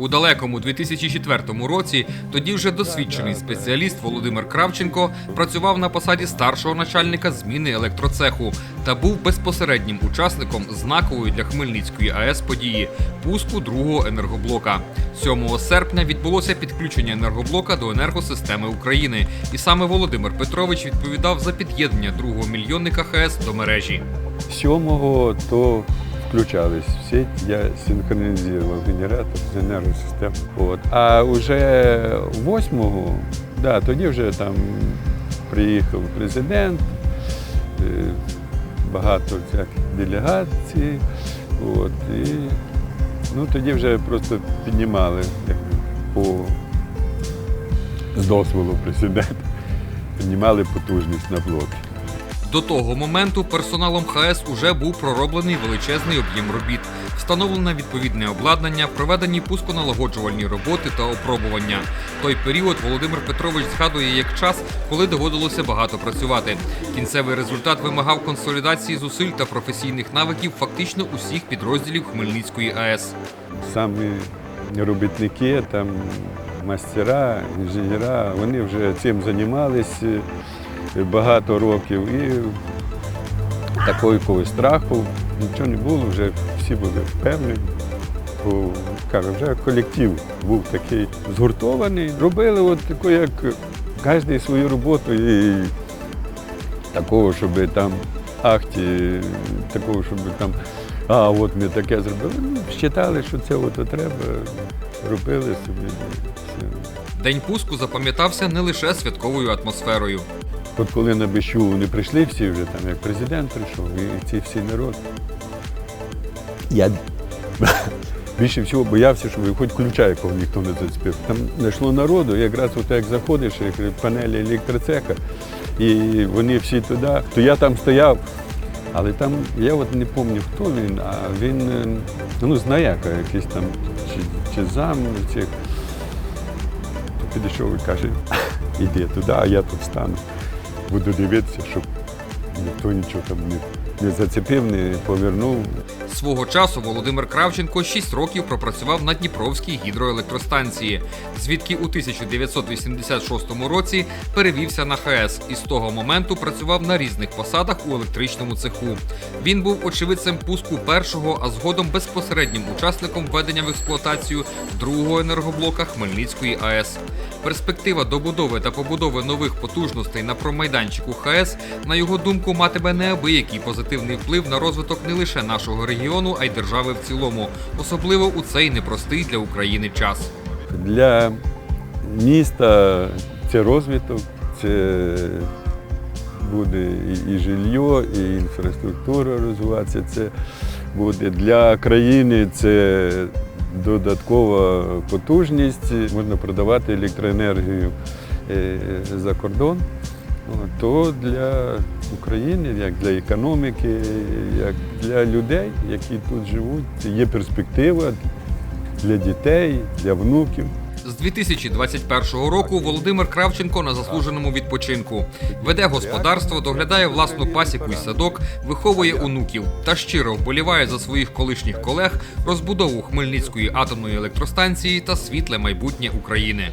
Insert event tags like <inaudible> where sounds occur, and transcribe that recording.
У далекому 2004 році тоді вже досвідчений спеціаліст Володимир Кравченко працював на посаді старшого начальника зміни електроцеху та був безпосереднім учасником знакової для Хмельницької АЕС події пуску другого енергоблока. 7 серпня відбулося підключення енергоблока до енергосистеми України, і саме Володимир Петрович відповідав за під'єднання другого мільйонника ХС до мережі. Сьомого то включались в сеть, я синхронізував генератор з енергосистеми. От. А вже восьмого, да, тоді вже там приїхав президент, е, багато всяких делегацій. От, і, ну, тоді вже просто піднімали якби, по, з дозволу президента, <laughs> піднімали потужність на блоки. До того моменту персоналом ХАЕС уже був пророблений величезний об'єм робіт, встановлено відповідне обладнання, проведені пусконалагоджувальні роботи та опробування. Той період Володимир Петрович згадує як час, коли доводилося багато працювати. Кінцевий результат вимагав консолідації зусиль та професійних навиків фактично усіх підрозділів Хмельницької АЕС. Самі робітники, там мастера, інженера, вони вже цим займалися багато років і такого якогось страху нічого не було, вже всі були впевнені. Бо, кажу, вже колектив був такий згуртований. Робили от таку, як кожен свою роботу і такого, щоб там ахті, такого, щоб там, а от ми таке зробили. Ну, Вважали, що це от треба, робили собі. Все. День пуску запам'ятався не лише святковою атмосферою. От коли на Бещу вони прийшли всі вже, там, як президент прийшов, і ці всі народ. Я <laughs> більше всього боявся, щоб хоч ключа якого ніхто не зацепив. Там знайшло народу, якраз от як заходиш, як панелі електроцеха, і вони всі туди, то я там стояв. Але там, я от не пам'ятаю, хто він, а він е, ну, знаяка якийсь там, чи, чи зам цих. Підійшов і каже, іди туди, а я тут стану. Буду дивитися, щоб ніхто нічого там не, не зацепив, не повернув. Свого часу Володимир Кравченко 6 років пропрацював на Дніпровській гідроелектростанції, звідки у 1986 році перевівся на ХАЕС і з того моменту працював на різних посадах у електричному цеху. Він був очевидцем пуску першого, а згодом безпосереднім учасником введення в експлуатацію другого енергоблока Хмельницької АЕС. Перспектива добудови та побудови нових потужностей на промайданчику ХАЕС, на його думку, матиме неабиякий позитивний вплив на розвиток не лише нашого регіону, а й держави в цілому, особливо у цей непростий для України час. Для міста це розвиток, це буде і жилье, і інфраструктура розвиватися. Це буде для країни це додаткова потужність. Можна продавати електроенергію е, за кордон. То для України, як для економіки, як для людей, які тут живуть, є перспектива для дітей, для внуків. З 2021 року Володимир Кравченко на заслуженому відпочинку веде господарство, доглядає власну пасіку й садок, виховує онуків та щиро вболіває за своїх колишніх колег розбудову Хмельницької атомної електростанції та світле майбутнє України.